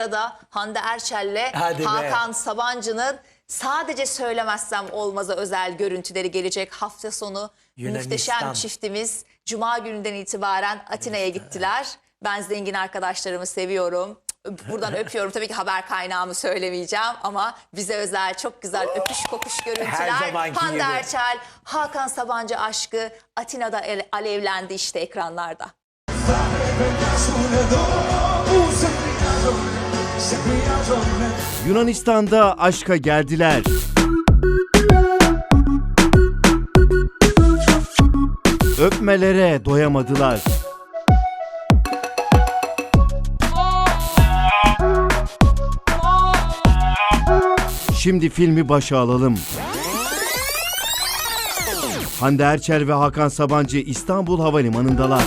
Sırada Hande Erçel'le Hadi be. Hakan Sabancı'nın sadece söylemezsem olmaza özel görüntüleri gelecek hafta sonu. Yunanistan. Muhteşem çiftimiz Cuma gününden itibaren Atina'ya gittiler. Ben zengin arkadaşlarımı seviyorum. Buradan öpüyorum. Tabii ki haber kaynağımı söylemeyeceğim ama bize özel çok güzel öpüş kokuş görüntüler. Hande gibi. Erçel, Hakan Sabancı aşkı Atina'da alevlendi işte ekranlarda. Yunanistan'da aşka geldiler. Öpmelere doyamadılar. Şimdi filmi başa alalım. Hande Erçel ve Hakan Sabancı İstanbul Havalimanı'ndalar.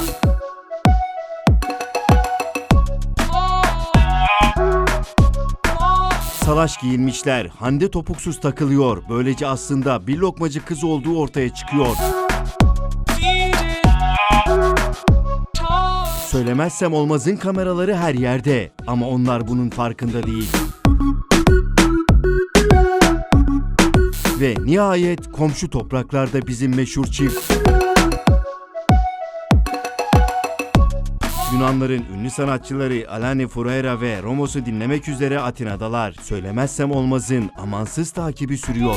Salaş giyinmişler, Hande topuksuz takılıyor. Böylece aslında bir lokmacı kız olduğu ortaya çıkıyor. Söylemezsem olmazın kameraları her yerde ama onlar bunun farkında değil. Ve nihayet komşu topraklarda bizim meşhur çift. Yunanların ünlü sanatçıları Alane Fureira ve Romos'u dinlemek üzere Atina'dalar. Söylemezsem olmazın amansız takibi sürüyor.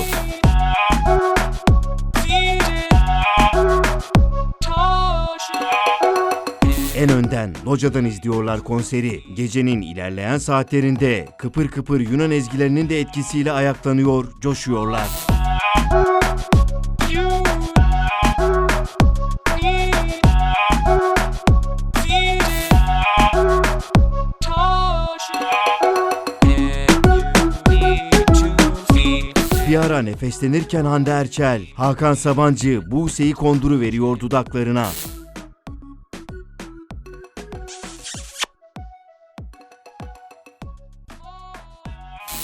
En önden locadan izliyorlar konseri. Gecenin ilerleyen saatlerinde kıpır kıpır Yunan ezgilerinin de etkisiyle ayaklanıyor, coşuyorlar. Bir ara nefeslenirken Hande Erçel, Hakan Sabancı Buse'yi konduru veriyor dudaklarına.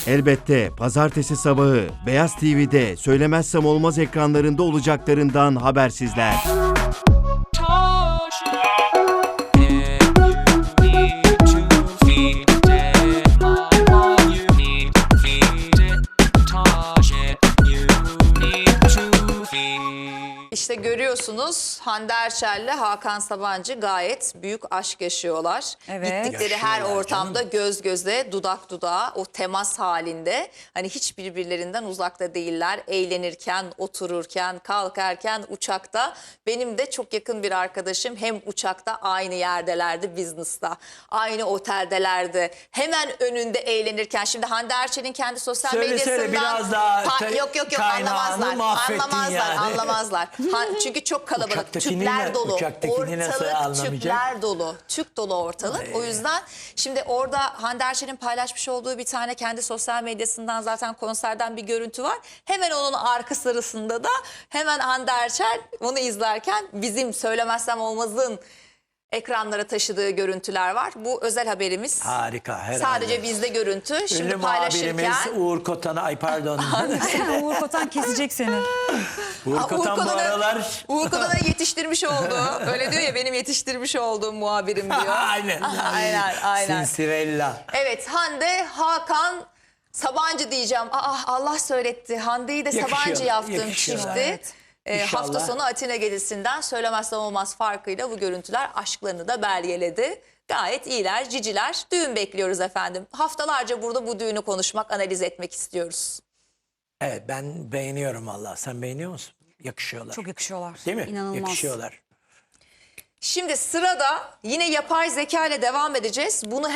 Elbette pazartesi sabahı Beyaz TV'de söylemezsem olmaz ekranlarında olacaklarından habersizler. Görüyorsunuz Hande Erçel'le Hakan Sabancı gayet büyük aşk yaşıyorlar. Evet. Gittikleri her Yaşıyorlar ortamda göz göze, dudak dudağa, o temas halinde. Hani hiç birbirlerinden uzakta değiller. Eğlenirken, otururken, kalkarken, uçakta. Benim de çok yakın bir arkadaşım hem uçakta aynı yerdelerdi, business'ta. Aynı oteldelerdi. Hemen önünde eğlenirken. Şimdi Hande Erçel'in kendi sosyal Söyle, medyasından... söyle, biraz daha te- yok yok yok kaynağını anlamazlar. mahvettin Anlamazlar, yani. anlamazlar. Ha, çünkü çok kalabalık. Uçaktakini Tüpler dolu. uçaktakini nasıl Ortalık anlamayacak? tüpler dolu. Tüp dolu ortalık. O yüzden şimdi orada Hande Erçel'in paylaşmış olduğu bir tane kendi sosyal medyasından zaten konserden bir görüntü var. Hemen onun arka sırasında da hemen Hande Erçel onu izlerken bizim söylemezsem olmazın ekranlara taşıdığı görüntüler var. Bu özel haberimiz. Harika herhalde. Sadece bizde görüntü. Şimdi Ünlü paylaşırken muhabirimiz Uğur Kotan'a ay pardon. Uğur Kotan kesecek seni. Uğur Aa, Kotan bu Kotan'ı- aralar Uğur Kotan'ı yetiştirmiş oldu. Öyle diyor ya benim yetiştirmiş olduğum muhabirim diyor. aynen. aynen aynen. Sinsirella. Evet Hande, Hakan, Sabancı diyeceğim. Aa, Allah söyletti. Hande'yi de Yakışıyor, Sabancı yaptım yakışıyorlar. çifti. Evet. İnşallah. hafta sonu Atina gezisinden söylemezsem olmaz farkıyla bu görüntüler aşklarını da belgeledi. Gayet iyiler, ciciler. Düğün bekliyoruz efendim. Haftalarca burada bu düğünü konuşmak, analiz etmek istiyoruz. Evet ben beğeniyorum valla. Sen beğeniyor musun? Yakışıyorlar. Çok yakışıyorlar. Değil mi? İnanılmaz. Yakışıyorlar. Şimdi sırada yine yapay zeka ile devam edeceğiz. Bunu